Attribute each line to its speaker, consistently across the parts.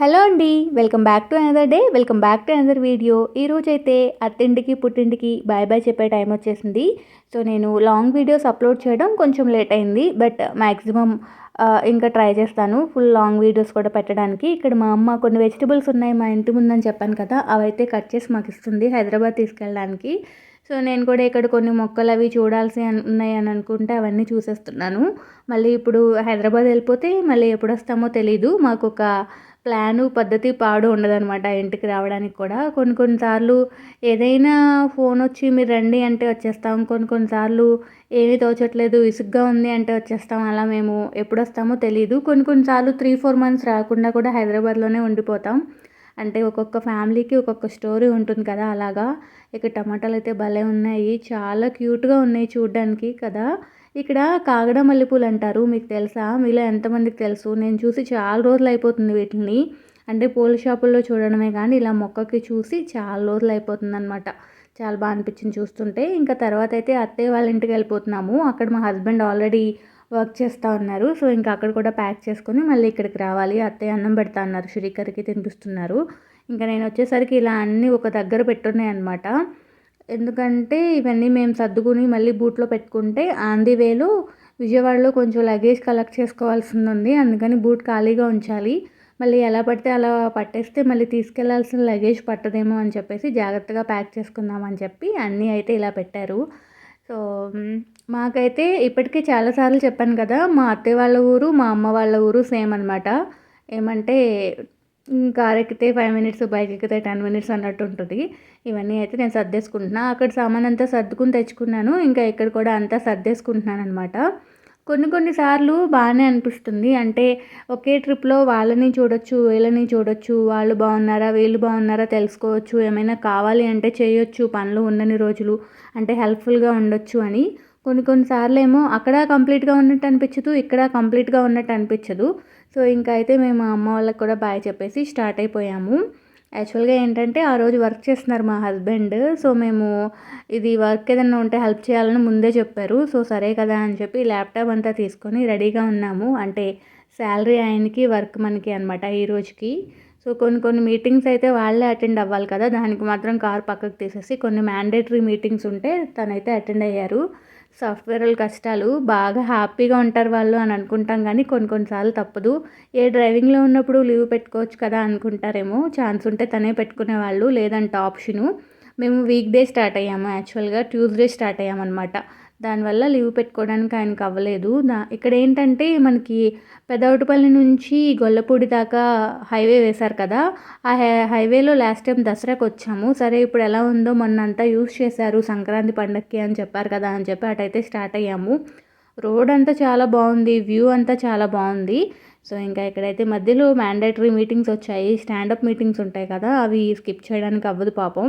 Speaker 1: Hello అండి welcome back to another day welcome back to another video. ఈరోజు అయితే అత్తింటికి పుట్టింటికి బాయ్ బాయ్ చెప్పే టైం వచ్చేసింది. సో నేను లాంగ్ వీడియోస్ అప్లోడ్ చేయడం కొంచెం లేట్ అయింది బట్ మ్యాక్సిమం ఇంకా ట్రై చేస్తాను. ఫుల్ లాంగ్ వీడియోస్ కూడా పెట్టడానికి. ఇక్కడ మా అమ్మ కొన్ని వెజిటబుల్స్ ఉన్నాయి మా ఇంటి ముందని చెప్పాను కదా అవైతే కట్ చేసి మాకు ఇస్తుంది హైదరాబాద్ తీసుకెళ్ళడానికి. సో నేను కూడా ఇక్కడ కొన్ని మొక్కలు అవి చూడాల్సి ఉన్నాయి అని అనుకుంటే అవన్నీ చూసేస్తున్నాను. మళ్ళీ ఇప్పుడు హైదరాబాద్ వెళ్ళిపోతే మళ్ళీ ఎప్పుడు వస్తామో తెలీదు. మాకు ఒక ప్లాను పద్ధతి పాడు ఉండదనమాట ఇంటికి రావడానికి కూడా. కొన్ని కొన్నిసార్లు ఏదైనా ఫోన్ వచ్చి మీరు రండి అంటే వచ్చేస్తాం. కొన్ని కొన్నిసార్లు ఏమీ తోచట్లేదు విసుగ్గా ఉంది అంటే వచ్చేస్తాం. అలా మేము ఎప్పుడు వస్తామో తెలియదు కొన్ని కొన్నిసార్లు త్రీ ఫోర్ మంత్స్ రాకుండా కూడా హైదరాబాద్లోనే ఉండిపోతాం. అంటే ఒక్కొక్క ఫ్యామిలీకి ఒక్కొక్క స్టోరీ ఉంటుంది కదా అలాగా. ఇక టమాటాలు అయితే భలే ఉన్నాయి. చాలా క్యూట్గా ఉన్నాయి చూడడానికి కదా. ఇక్కడ కాగడ మల్లెపూలు అంటారు మీకు తెలుసా? మీలో ఎంతమందికి తెలుసు? నేను చూసి చాలా రోజులు అయిపోతుంది వీటిని. అంటే పూల షాపుల్లో చూడడమే కానీ ఇలా మొక్కకి చూసి చాలా రోజులు అయిపోతుంది అనమాట చాలా బాగా అనిపించింది చూస్తుంటే. ఇంకా తర్వాత అయితే అత్తయ్య వాళ్ళ ఇంటికి వెళ్ళిపోతున్నాము. అక్కడ మా హస్బెండ్ ఆల్రెడీ వర్క్ చేస్తూ ఉన్నారు. సో ఇంకా అక్కడ కూడా ప్యాక్ చేసుకొని మళ్ళీ ఇక్కడికి రావాలి. అత్తయ్య అన్నం పెడతా ఉన్నారు. శ్రీకర్కి తినిపిస్తున్నారు. ఇంకా నేను వచ్చేసరికి ఇలా అన్నీ ఒక దగ్గర పెట్టున్నాయి అనమాట ఎందుకంటే ఇవన్నీ మేము సర్దుకుని మళ్ళీ బూట్లో పెట్టుకుంటే ఆన్ ది వేలో విజయవాడలో కొంచెం లగేజ్ కలెక్ట్ చేసుకోవాల్సింది ఉంది అందుకని బూట్ ఖాళీగా ఉంచాలి. మళ్ళీ ఎలా పడితే అలా పట్టేస్తే మళ్ళీ తీసుకెళ్ళాల్సిన లగేజ్ పట్టదేమో అని చెప్పేసి జాగ్రత్తగా ప్యాక్ చేసుకుందామని చెప్పి అన్నీ అయితే ఇలా పెట్టారు. సో మాకైతే ఇప్పటికే చాలాసార్లు చెప్పాను కదా మా అత్తయ్య వాళ్ళ ఊరు మా అమ్మ వాళ్ళ ఊరు సేమ్ అనమాట ఏమంటే కార్ ఎక్కితే ఫైవ్ మినిట్స్ బైక్ ఎక్కితే టెన్ మినిట్స్ అన్నట్టు ఉంటుంది. ఇవన్నీ అయితే నేను సర్దేసుకుంటున్నా. అక్కడ సామాన్ అంతా సర్దుకుని తెచ్చుకున్నాను. ఇంకా ఇక్కడ కూడా అంతా సర్దేసుకుంటున్నాను అనమాట కొన్ని కొన్నిసార్లు బాగానే అనిపిస్తుంది. అంటే ఒకే ట్రిప్లో వాళ్ళని చూడొచ్చు వీళ్ళని చూడొచ్చు వాళ్ళు బాగున్నారా వీళ్ళు బాగున్నారా తెలుసుకోవచ్చు. ఏమైనా కావాలి అంటే చేయొచ్చు. పనులు ఉండని రోజులు అంటే హెల్ప్ఫుల్గా ఉండొచ్చు అని. కొన్ని కొన్నిసార్లు ఏమో అక్కడ కంప్లీట్గా ఉన్నట్టు అనిపించదు ఇక్కడ కంప్లీట్గా ఉన్నట్టు అనిపించదు. సో ఇంకా అయితే మేము అమ్మ వాళ్ళకి కూడా బాయ్ చెప్పేసి స్టార్ట్ అయిపోయాము. యాక్చువల్గా ఏంటంటే ఆ రోజు వర్క్ చేస్తున్నారు మా హస్బెండ్ సో మేము ఇది వర్క్ ఏదైనా ఉంటే హెల్ప్ చేయాలని ముందే చెప్పారు. సో సరే కదా అని చెప్పి ల్యాప్టాప్ అంతా తీసుకొని రెడీగా ఉన్నాము. అంటే శాలరీ ఆయనకి వర్క్ మనకి అనమాట ఈ రోజుకి. సో కొన్ని కొన్ని మీటింగ్స్ అయితే వాళ్ళే అటెండ్ అవ్వాలి కదా. దానికి మాత్రం కార్ పక్కకు తీసేసి కొన్ని మ్యాండేటరీ మీటింగ్స్ ఉంటే తనైతే అటెండ్ అయ్యారు. సాఫ్ట్వేర్ కష్టాలు బాగా హ్యాపీగా ఉంటారు వాళ్ళు అని అనుకుంటాం కానీ కొన్ని కొన్నిసార్లు తప్పదు. ఏ డ్రైవింగ్లో ఉన్నప్పుడు లీవ్ పెట్టుకోవచ్చు కదా అనుకుంటారేమో. ఛాన్స్ ఉంటే తనే పెట్టుకునే వాళ్ళు లేదంటే ఆప్షను. మేము వీక్ డే స్టార్ట్ అయ్యాము యాక్చువల్గా ట్యూస్డే స్టార్ట్ అయ్యామన్నమాట. దానివల్ల లీవ్ పెట్టుకోవడానికి ఆయనకు అవ్వలేదు. దా ఇక్కడ ఏంటంటే మనకి పెదవటిపల్లి నుంచి గొల్లపూడి దాకా హైవే వేశారు కదా. ఆ హైవేలో లాస్ట్ టైం దసరాకి వచ్చాము. సరే ఇప్పుడు ఎలా ఉందో మొన్న అంతా యూస్ చేశారు సంక్రాంతి పండక్కి అని చెప్పారు కదా అని చెప్పి అటైతే స్టార్ట్ అయ్యాము. రోడ్ అంతా చాలా బాగుంది వ్యూ అంతా చాలా బాగుంది. సో ఇంకా ఇక్కడైతే మధ్యలో మ్యాండేటరీ మీటింగ్స్ వచ్చాయి. స్టాండప్ మీటింగ్స్ ఉంటాయి కదా అవి స్కిప్ చేయడానికి అవ్వదు పాపం.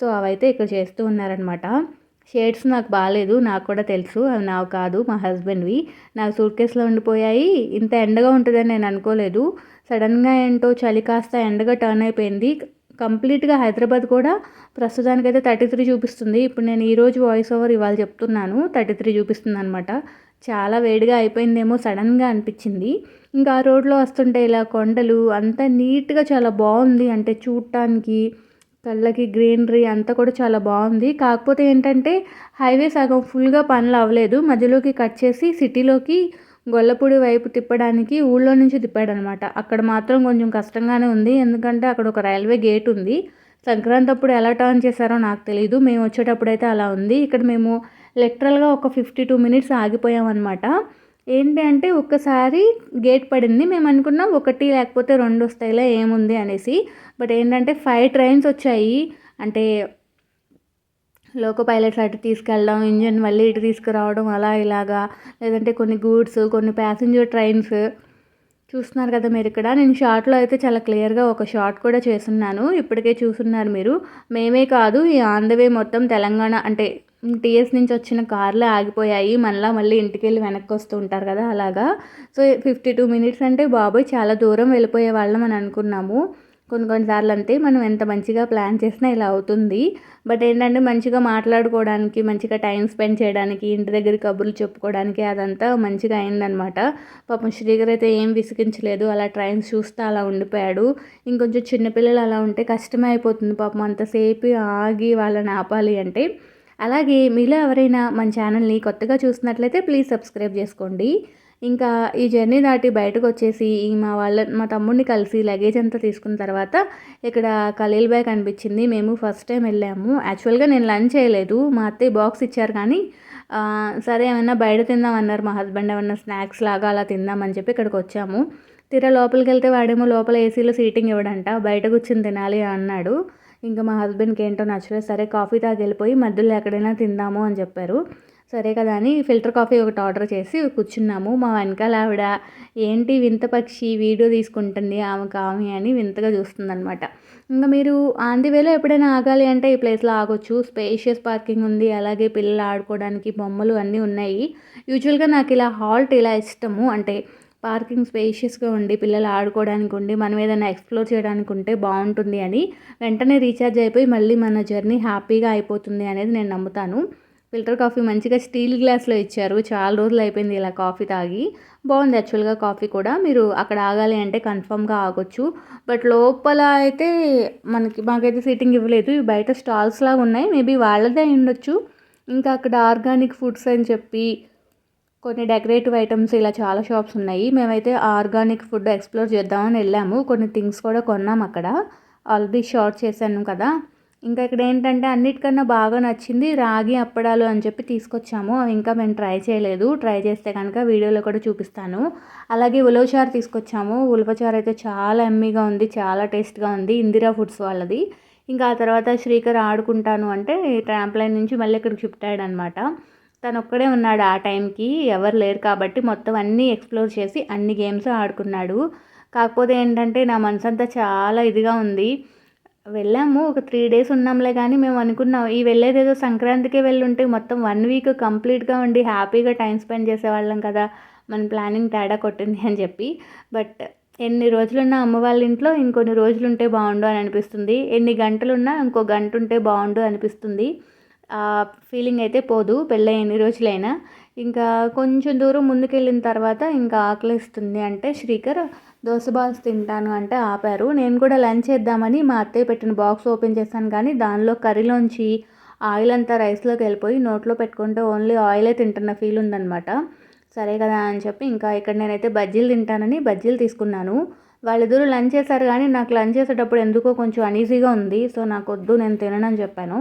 Speaker 1: సో అవైతే ఇక్కడ చేస్తూ ఉన్నారనమాట షేడ్స్ నాకు బాగాలేదు నాకు కూడా తెలుసు. అవి నాకు కాదు మా హస్బెండ్వి. నాకు సూట్ కేసులో ఉండిపోయాయి. ఇంత ఎండగా ఉంటుందని నేను అనుకోలేదు. సడన్గా ఏంటో చలి కాస్త ఎండగా టర్న్ అయిపోయింది. కంప్లీట్గా హైదరాబాద్ కూడా ప్రస్తుతానికైతే థర్టీ త్రీ చూపిస్తుంది. ఇప్పుడు నేను ఈరోజు వాయిస్ ఓవర్ ఇవాళ చెప్తున్నాను. థర్టీ త్రీ చూపిస్తుంది అనమాట చాలా వేడిగా అయిపోయిందేమో సడన్గా అనిపించింది. ఇంకా ఆ రోడ్లో వస్తుంటే ఇలా కొండలు అంతా నీట్గా చాలా బాగుంది. అంటే చూడటానికి కళ్ళకి గ్రీనరీ అంతా కూడా చాలా బాగుంది. కాకపోతే ఏంటంటే హైవే సగం ఫుల్గా పనులు అవ్వలేదు. మధ్యలోకి కట్ చేసి సిటీలోకి గొల్లపూడి వైపు తిప్పడానికి ఊళ్ళో నుంచి తిప్పాడనమాట. అక్కడ మాత్రం కొంచెం కష్టంగానే ఉంది. ఎందుకంటే అక్కడ ఒక రైల్వే గేట్ ఉంది. సంక్రాంతి అప్పుడు ఎలా టర్న్ చేశారో నాకు తెలియదు మేము వచ్చేటప్పుడు అయితే అలా ఉంది. ఇక్కడ మేము లిటరల్గా ఒక ఫిఫ్టీ టూ మినిట్స్ ఆగిపోయామన్నమాట ఏంటి అంటే ఒక్కసారి గేట్ పడింది. మేము అనుకున్నాం ఒకటి లేకపోతే రెండు వస్తాయిలా ఏముంది అనేసి. బట్ ఏంటంటే ఫైవ్ ట్రైన్స్ వచ్చాయి. అంటే లోకో పైలట్స్ అటు తీసుకెళ్ళడం ఇంజన్ మళ్ళీ ఇటు తీసుకురావడం అలా ఇలాగా. లేదంటే కొన్ని గూడ్స్ కొన్ని ప్యాసింజర్ ట్రైన్స్. చూస్తున్నారు కదా మీరు ఇక్కడ. నేను షార్ట్లో అయితే చాలా క్లియర్గా ఒక షార్ట్ కూడా చేస్తున్నాను. ఇప్పటికే చూస్తున్నారు మీరు. మేమే కాదు ఈ ఆన్ ద వే మొత్తం తెలంగాణ అంటే టీఎస్ నుంచి వచ్చిన కార్లు ఆగిపోయాయి. మళ్ళీ మళ్ళీ ఇంటికి వెళ్ళి వెనక్కి వస్తూ ఉంటారు కదా అలాగా. సో ఫిఫ్టీ టూ మినిట్స్ అంటే బాబోయ్ చాలా దూరం వెళ్ళిపోయే వాళ్ళం అని అనుకున్నాము. కొన్ని కొన్నిసార్లు అంతే మనం ఎంత మంచిగా ప్లాన్ చేసినా ఇలా అవుతుంది. బట్ ఏంటంటే మంచిగా మాట్లాడుకోవడానికి మంచిగా టైం స్పెండ్ చేయడానికి ఇంటి దగ్గర కబుర్లు చెప్పుకోవడానికి అదంతా మంచిగా అయిందనమాట. పాపం శ్రీగర్ అయితే ఏం విసిగించలేదు. అలా ట్రైన్స్ చూస్తే అలా ఉండిపోయాడు. ఇంకొంచెం చిన్నపిల్లలు అలా ఉంటే కష్టమే అయిపోతుంది. పాపం అంతసేపు ఆగి వాళ్ళని ఆపాలి అంటే అలాగే మీలో ఎవరైనా మన ఛానల్ని కొత్తగా చూసినట్లయితే ప్లీజ్ సబ్స్క్రైబ్ చేసుకోండి. ఇంకా ఈ జర్నీ దాటి బయటకు వచ్చేసి మా వాళ్ళ మా తమ్ముడిని కలిసి లగేజ్ అంతా తీసుకున్న తర్వాత ఇక్కడ ఖలీల్ బ్యాగ్ అనిపించింది మేము ఫస్ట్ టైం వెళ్ళాము. యాక్చువల్గా నేను లంచ్ చేయలేదు. మా అత్తయ్య బాక్స్ ఇచ్చారు కానీ సరే ఏమైనా బయట తిందాం అన్నారు. మా హస్బెండ్ ఏమన్నా స్నాక్స్ లాగా అలా తిందామని చెప్పి ఇక్కడికి వచ్చాము. తీరా లోపలికి వెళ్తే వాడేమో లోపల ఏసీలో సీటింగ్ ఇవ్వడంట. బయట కూర్చొని తినాలి అన్నాడు. ఇంకా మా హస్బెండ్కి ఏంటో నచ్చలేదు. సరే కాఫీ తాగి వెళ్ళిపోయి మధ్యలో ఎక్కడైనా తిందాము అని చెప్పారు. సరే కదా అని ఫిల్టర్ కాఫీ ఒకటి ఆర్డర్ చేసి కూర్చున్నాము. మా వెనకాల ఆవిడ ఏంటి వింత పక్షి? వీడియో తీసుకుంటుంది ఆమె కామె అని వింతగా చూస్తుందనమాట ఇంకా మీరు ఆంది వేలో ఎప్పుడైనా ఆగాలి అంటే ఈ ప్లేస్లో ఆగొచ్చు. స్పేషియస్ పార్కింగ్ ఉంది. అలాగే పిల్లలు ఆడుకోవడానికి బొమ్మలు అన్నీ ఉన్నాయి. యూజువల్గా నాకు ఇలా హాల్ట్ ఇలా ఇష్టము. అంటే పార్కింగ్ స్పేషియస్గా ఉండి పిల్లలు ఆడుకోవడానికి ఉండి మనం ఏదైనా ఎక్స్ప్లోర్ చేయడానికి ఉంటే బాగుంటుంది అని వెంటనే రీఛార్జ్ అయిపోయి మళ్ళీ మన జర్నీ హ్యాపీగా అయిపోతుంది అనేది నేను నమ్ముతాను. ఫిల్టర్ కాఫీ మంచిగా స్టీల్ గ్లాస్లో ఇచ్చారు. చాలా రోజులు అయిపోయింది ఇలా కాఫీ తాగి. బాగుంది యాక్చువల్గా కాఫీ కూడా. మీరు అక్కడ ఆగాలి అంటే కన్ఫర్మ్గా ఆగొచ్చు. బట్ లోపల అయితే మనకి మాకైతే సీటింగ్ ఇవ్వలేదు. బయట స్టాల్స్ లాగా ఉన్నాయి. మేబీ వాళ్ళదే ఉండొచ్చు. ఇంకా అక్కడ ఆర్గానిక్ ఫుడ్స్ అని చెప్పి కొన్ని డెకరేటివ్ ఐటమ్స్ ఇలా చాలా షాప్స్ ఉన్నాయి. మేమైతే ఆర్గానిక్ ఫుడ్ ఎక్స్ప్లోర్ చేద్దామని వెళ్ళాము. కొన్ని థింగ్స్ కూడా కొన్నాం అక్కడ. ఆల్రెడీ షార్ట్ చేశాను కదా. ఇంకా ఇక్కడ ఏంటంటే అన్నిటికన్నా బాగా నచ్చింది రాగి అప్పడాలు అని చెప్పి తీసుకొచ్చాము. అవి ఇంకా మేము ట్రై చేయలేదు. ట్రై చేస్తే కనుక వీడియోలో కూడా చూపిస్తాను. అలాగే ఉలవచారు తీసుకొచ్చాము. ఉలవచారు అయితే చాలా ఎమ్మీగా ఉంది చాలా టేస్ట్గా ఉంది. ఇందిరా ఫుడ్స్ వాళ్ళది. ఇంకా ఆ తర్వాత శ్రీకర్ ఆడుకుంటాను అంటే ట్రాంప్లైన్ నుంచి మళ్ళీ ఇక్కడికి షిఫ్ట్ అయ్యాడు తను ఒక్కడే ఉన్నాడు ఆ టైంకి ఎవరు లేరు కాబట్టి మొత్తం అన్నీ ఎక్స్ప్లోర్ చేసి అన్ని గేమ్స్ ఆడుకున్నాడు. కాకపోతే ఏంటంటే నా మనసు అంతా చాలా ఇదిగా ఉంది. వెళ్ళాము ఒక త్రీ డేస్ ఉన్నాంలే కానీ మేము అనుకున్నాం ఈ వెళ్ళేది ఏదో సంక్రాంతికే వెళ్ళుంటే మొత్తం వన్ వీక్ కంప్లీట్గా ఉండి హ్యాపీగా టైం స్పెండ్ చేసేవాళ్ళం కదా మన ప్లానింగ్ తేడా కొట్టింది అని చెప్పి. బట్ ఎన్ని రోజులున్నా అమ్మ వాళ్ళ ఇంట్లో ఇంకొన్ని రోజులు ఉంటే బాగుండు అని అనిపిస్తుంది. ఎన్ని గంటలున్నా ఇంకో గంట ఉంటే బాగుండు అనిపిస్తుంది. ఫీలింగ్ అయితే పోదు పెళ్ళి ఎన్ని రోజులైనా. ఇంకా కొంచెం దూరం ముందుకెళ్ళిన తర్వాత ఇంకా ఆకలిస్తుంది అంటే శ్రీకర్ దోశ బాల్స్ తింటాను అంటే ఆపారు. నేను కూడా లంచ్ చేద్దామని మా అత్తయ్య పెట్టిన బాక్స్ ఓపెన్ చేశాను కానీ దానిలో కర్రీలోంచి ఆయిల్ అంతా రైస్లోకి వెళ్ళిపోయి నోట్లో పెట్టుకుంటే ఓన్లీ ఆయిలే తింటున్న ఫీల్ ఉందనమాట సరే కదా అని చెప్పి ఇంకా ఇక్కడ నేనైతే బజ్జీలు తింటానని బజ్జీలు తీసుకున్నాను. వాళ్ళిద్దరూ లంచ్ చేశారు కానీ నాకు లంచ్ చేసేటప్పుడు ఎందుకో కొంచెం అనీజీగా ఉంది. సో నాకు వద్దు నేను తిననని చెప్పాను.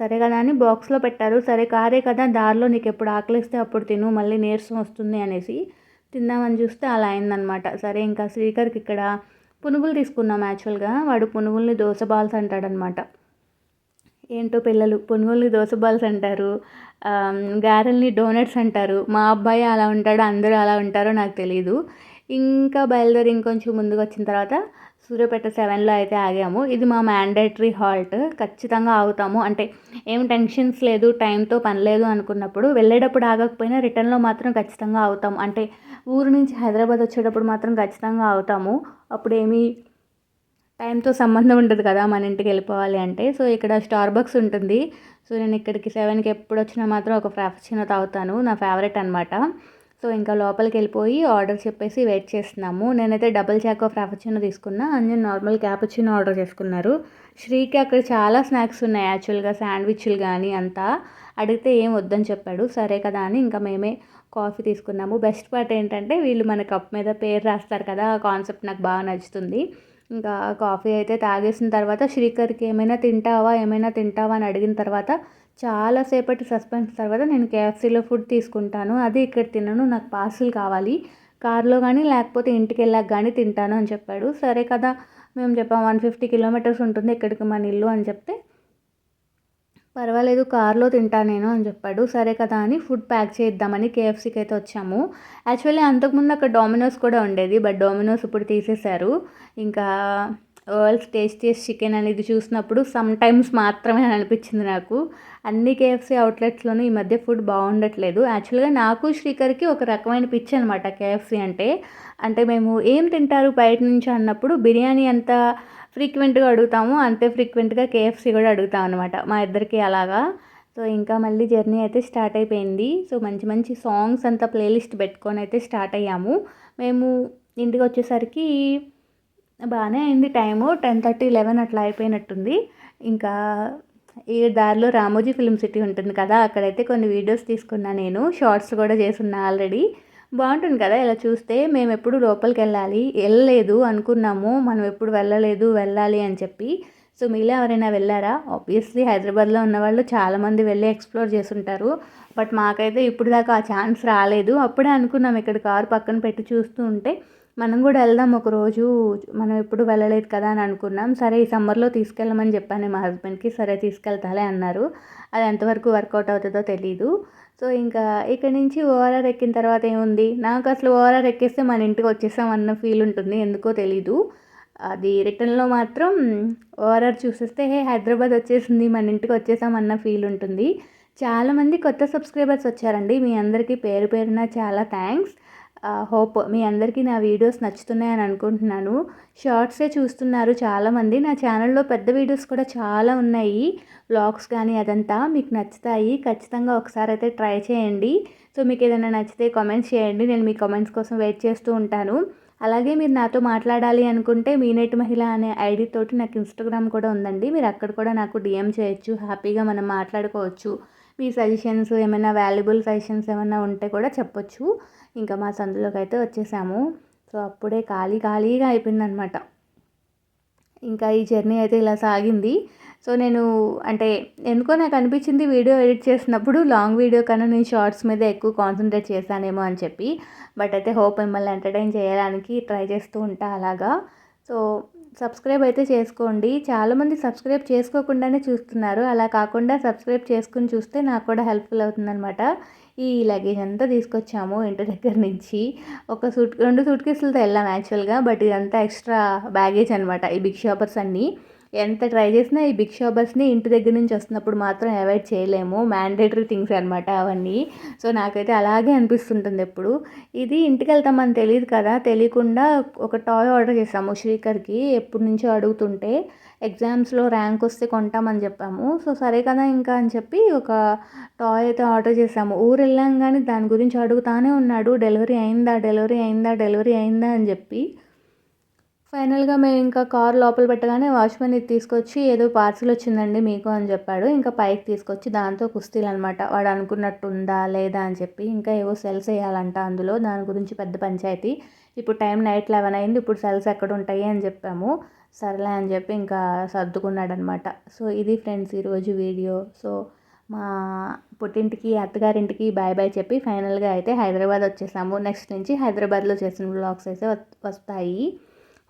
Speaker 1: సరే కదా అని బాక్స్లో పెట్టారు. సరే కారే కదా దారిలో నీకు ఎప్పుడు ఆకలిస్తే అప్పుడు తిను మళ్ళీ నీరసం వస్తుంది అనేసి తిందామని చూస్తే అలా అయిందనమాట సరే ఇంకా శ్రీకర్కి ఇక్కడ పునుగులు తీసుకున్నాం యాక్చువల్గా. వాడు పునుగుల్ని దోశ బాల్స్ అంటాడనమాట ఏంటో పిల్లలు పునుగుల్ని దోశ బాల్స్ అంటారు. గారెల్ని డోనట్స్ అంటారు. మా అబ్బాయి అలా ఉంటాడు అందరూ అలా ఉంటారో నాకు తెలియదు ఇంకా బయలుదేరి ఇంకొంచెం ముందుకు వచ్చిన తర్వాత సూర్యాపేట సెవెన్లో అయితే ఆగాము. ఇది మా మ్యాండేటరీ హాల్ట్ ఖచ్చితంగా ఆగుతాము. అంటే ఏం టెన్షన్స్ లేదు టైంతో పని లేదు అనుకున్నప్పుడు వెళ్ళేటప్పుడు ఆగకపోయినా రిటర్న్లో మాత్రం ఖచ్చితంగా ఆగుతాము అంటే ఊరు నుంచి హైదరాబాద్ వచ్చేటప్పుడు మాత్రం ఖచ్చితంగా ఆగుతాము. అప్పుడు ఏమీ టైంతో సంబంధం ఉండదు కదా మన ఇంటికి వెళ్ళిపోవాలి అంటే. సో ఇక్కడ స్టార్ బక్స్ ఉంటుంది. సో నేను ఇక్కడికి సెవెన్కి ఎప్పుడు వచ్చినా మాత్రం ఒక ఫ్రాఫ్చినో తాగుతాను. నా ఫేవరెట్ అనమాట సో ఇంకా లోపలికి వెళ్ళిపోయి ఆర్డర్ చెప్పేసి వెయిట్ చేస్తున్నాము. నేనైతే డబుల్ చాకో ఫ్రాపచినో తీసుకున్నా. అంజన్ నార్మల్ క్యాపచినో ఆర్డర్ చేసుకున్నారు. శ్రీకి అక్కడ చాలా స్నాక్స్ ఉన్నాయి. యాక్చువల్గా శాండ్విచ్లు కానీ అంతా. అడిగితే ఏం వద్దని చెప్పాడు. సరే కదా అని ఇంకా మేమే కాఫీ తీసుకున్నాము. బెస్ట్ పార్ట్ ఏంటంటే వీళ్ళు మన కప్ మీద పేరు రాస్తారు కదా. ఆ కాన్సెప్ట్ నాకు బాగా నచ్చుతుంది. ఇంకా కాఫీ అయితే తాగేసిన తర్వాత శ్రీకర్కి ఏమైనా తింటావా? ఏమైనా తింటావా అని అడిగిన తర్వాత చాలాసేపటి సస్పెన్స్ తర్వాత నేను కేఎఫ్సీలో ఫుడ్ తీసుకుంటాను. అది ఇక్కడ తినను నాకు పార్సిల్ కావాలి. కార్లో కానీ లేకపోతే ఇంటికి వెళ్ళాక కానీ తింటాను అని చెప్పాడు. సరే కదా మేము చెప్పాం వన్ ఫిఫ్టీ కిలోమీటర్స్ ఉంటుంది ఇక్కడికి మన ఇల్లు అని చెప్తే పర్వాలేదు కార్లో తింటా నేను అని చెప్పాడు. సరే కదా అని ఫుడ్ ప్యాక్ చేద్దామని కేఎఫ్సీకి అయితే వచ్చాము. యాక్చువల్లీ అంతకుముందు అక్కడ డొమినోస్ కూడా ఉండేది బట్ డొమినోస్ ఇప్పుడు తీసేశారు. ఇంకా వరల్డ్స్ టేస్టీయస్ట్ చికెన్ అనేది చూసినప్పుడు సమ్ టైమ్స్ మాత్రమే అనిపించింది నాకు. అన్ని కేఎఫ్సీ అవుట్లెట్స్లోనూ ఈ మధ్య ఫుడ్ బాగుండట్లేదు. యాక్చువల్గా నాకు శ్రీకర్కి ఒక రకమైన పిచ్ అనమాట కేఎఫ్సీ అంటే. అంటే మేము ఏం తింటారు బయట నుంచి అన్నప్పుడు బిర్యానీ అంత ఫ్రీక్వెంట్గా అడుగుతాము అంతే ఫ్రీక్వెంట్గా కేఎఫ్సీ కూడా అడుగుతాం అనమాట మా ఇద్దరికి అలాగా. సో ఇంకా మళ్ళీ జర్నీ అయితే స్టార్ట్ అయిపోయింది. సో మంచి మంచి సాంగ్స్ అంతా ప్లేలిస్ట్ పెట్టుకొని అయితే స్టార్ట్ అయ్యాము. మేము ఇంటికి వచ్చేసరికి బాగానే అయింది టైము. టెన్ థర్టీ లెవెన్ అట్లా అయిపోయినట్టుంది. ఇంకా ఈ దారిలో రామోజీ ఫిల్మ్ సిటీ ఉంటుంది కదా అక్కడైతే కొన్ని వీడియోస్ తీసుకున్నా నేను. షార్ట్స్ కూడా చేసున్నా ఆల్రెడీ. బాగుంటుంది కదా ఇలా చూస్తే. మేము ఎప్పుడు లోపలికి వెళ్ళాలి? వెళ్ళలేదు అనుకున్నాము. మనం ఎప్పుడు వెళ్ళలేదు వెళ్ళాలి అని చెప్పి. సో మీలో ఎవరైనా వెళ్ళారా? ఆబ్వియస్లీ హైదరాబాద్లో ఉన్న వాళ్ళు చాలామంది వెళ్ళి ఎక్స్ప్లోర్ చేస్తుంటారు. బట్ మాకైతే ఇప్పుడు దాకా ఆ ఛాన్స్ రాలేదు. అప్పుడే అనుకున్నాం ఇక్కడ కారు పక్కన పెట్టి చూస్తూ ఉంటే. మనం కూడా వెళ్దాం ఒకరోజు మనం ఎప్పుడు వెళ్ళలేదు కదా అని అనుకున్నాం. సరే ఈ సమ్మర్లో తీసుకెళ్ళమని చెప్పాను మా హస్బెండ్కి. సరే తీసుకెళ్తాలే అన్నారు. అది ఎంతవరకు వర్కౌట్ అవుతుందో తెలీదు. సో ఇంకా ఇక్కడ నుంచి ఓఆర్ఆర్ ఎక్కిన తర్వాత ఏముంది? నాకు అసలు ఓఆర్ఆర్ ఎక్కిస్తే మన ఇంటికి వచ్చేసాం అన్న ఫీల్ ఉంటుంది. ఎందుకో తెలీదు. అది రిటర్న్లో మాత్రం ఓఆర్ఆర్ చూసేస్తే హే హైదరాబాద్ వచ్చేసింది మన ఇంటికి వచ్చేసాం అన్న ఫీల్ ఉంటుంది. చాలామంది కొత్త సబ్స్క్రైబర్స్ వచ్చారండి. మీ అందరికీ పేరు పేరున చాలా థ్యాంక్స్ హోప్ మీ అందరికీ నా వీడియోస్ నచ్చుతున్నాయని అనుకుంటున్నాను. షార్ట్సే చూస్తున్నారు చాలామంది. నా ఛానల్లో పెద్ద వీడియోస్ కూడా చాలా ఉన్నాయి. వ్లాగ్స్ కానీ అదంతా మీకు నచ్చుతాయి. ఖచ్చితంగా ఒకసారి అయితే ట్రై చేయండి. సో మీకు ఏదైనా నచ్చితే కామెంట్స్ చేయండి. నేను మీ కామెంట్స్ కోసం వెయిట్ చేస్తూ ఉంటాను. అలాగే మీరు నాతో మాట్లాడాలి అనుకుంటే మీనేటి మహిళ అనే ఐడి తోటి నాకు ఇన్స్టాగ్రామ్ కూడా ఉందండి. మీరు అక్కడ కూడా నాకు డిఎం చేయొచ్చు. హ్యాపీగా మనం మాట్లాడుకోవచ్చు. మీ సజెషన్స్ ఏమైనా వాల్యుబుల్ సజెషన్స్ ఏమైనా ఉంటే కూడా చెప్పొచ్చు. ఇంకా మా సందులోకి అయితే వచ్చేసాము. సో అప్పుడే ఖాళీ ఖాళీగా అయిపోయిందనమాట. ఇంకా ఈ జర్నీ అయితే ఇలా సాగింది. సో నేను అంటే ఎందుకో నాకు అనిపించింది వీడియో ఎడిట్ చేసినప్పుడు లాంగ్ వీడియో కన్నా నేను షార్ట్స్ మీద ఎక్కువ కాన్సన్ట్రేట్ చేశానేమో అని చెప్పి. బట్ అయితే హోప్ మిమ్మల్ని ఎంటర్టైన్ చేయడానికి ట్రై చేస్తూ ఉంటా అలాగా. సో సబ్స్క్రైబ్ అయితే చేసుకోండి. చాలామంది సబ్స్క్రైబ్ చేసుకోకుండానే చూస్తున్నారు. అలా కాకుండా సబ్స్క్రైబ్ చేసుకుని చూస్తే నాకు కూడా హెల్ప్ఫుల్ అవుతుందనమాట ఈ లగేజ్ అంతా తీసుకొచ్చాము ఇంటి దగ్గర నుంచి. ఒక సూట్ రెండు సూట్ కేసులతో వెళ్ళాం యాక్చువల్గా. బట్ ఇదంతా ఎక్స్ట్రా బ్యాగేజ్ అనమాట ఈ బిగ్ షాపర్స్ అన్నీ. ఎంత ట్రై చేసినా ఈ బిగ్ షాపర్స్ని ఇంటి దగ్గర నుంచి వస్తున్నప్పుడు మాత్రం అవాయిడ్ చేయలేము. మ్యాండేటరీ థింగ్స్ అనమాట అవన్నీ. సో నాకైతే అలాగే అనిపిస్తుంటుంది ఎప్పుడు. ఇది ఇంటికి వెళ్తామని తెలియదు కదా. తెలియకుండా ఒక టాయ్ ఆర్డర్ చేసాము శ్రీకర్కి ఎప్పటి నుంచో అడుగుతుంటే. ఎగ్జామ్స్లో ర్యాంక్ వస్తే కొంటామని చెప్పాము. సో సరే కదా ఇంకా అని చెప్పి ఒక టాయ్ అయితే ఆర్డర్ చేసాము. ఊరు వెళ్ళాం కానీ దాని గురించి అడుగుతానే ఉన్నాడు. డెలివరీ అయిందా? డెలివరీ అయిందా? డెలివరీ అయిందా? అని చెప్పి ఫైనల్గా మేము ఇంకా కార్ లోపల పెట్టగానే వాచ్మెన్ ఇది తీసుకొచ్చి ఏదో పార్సిల్ వచ్చిందండి మీకు అని చెప్పాడు. ఇంకా పైకి తీసుకొచ్చి దాంతో కుస్తీలు అనమాట వాడు అనుకున్నట్టు ఉందా లేదా అని చెప్పి ఇంకా ఏవో సెల్స్ వేయాలంట అందులో. దాని గురించి పెద్ద పంచాయతీ. ఇప్పుడు టైం నైట్ లెవెన్ అయింది. ఇప్పుడు సెల్స్ ఎక్కడ ఉంటాయి అని చెప్పాము. సరేలే అని చెప్పి ఇంకా సర్దుకున్నాడనమాట సో ఇది ఫ్రెండ్స్ ఈరోజు వీడియో. సో మా పుట్టింటికి అత్తగారింటికి బాయ్ బాయ్ చెప్పి ఫైనల్గా అయితే హైదరాబాద్ వచ్చేసాము. నెక్స్ట్ నుంచి హైదరాబాద్లో చేసిన బ్లాగ్స్ అయితే వస్తాయి.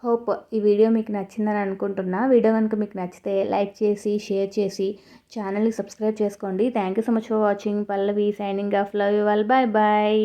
Speaker 1: హోప్ ఈ వీడియో మీకు నచ్చిందని అనుకుంటున్నా. వీడియో కనుక మీకు నచ్చితే లైక్ చేసి షేర్ చేసి ఛానల్ని సబ్స్క్రైబ్ చేసుకోండి. Thank you so much for watching Pallavi signing off love you all bye bye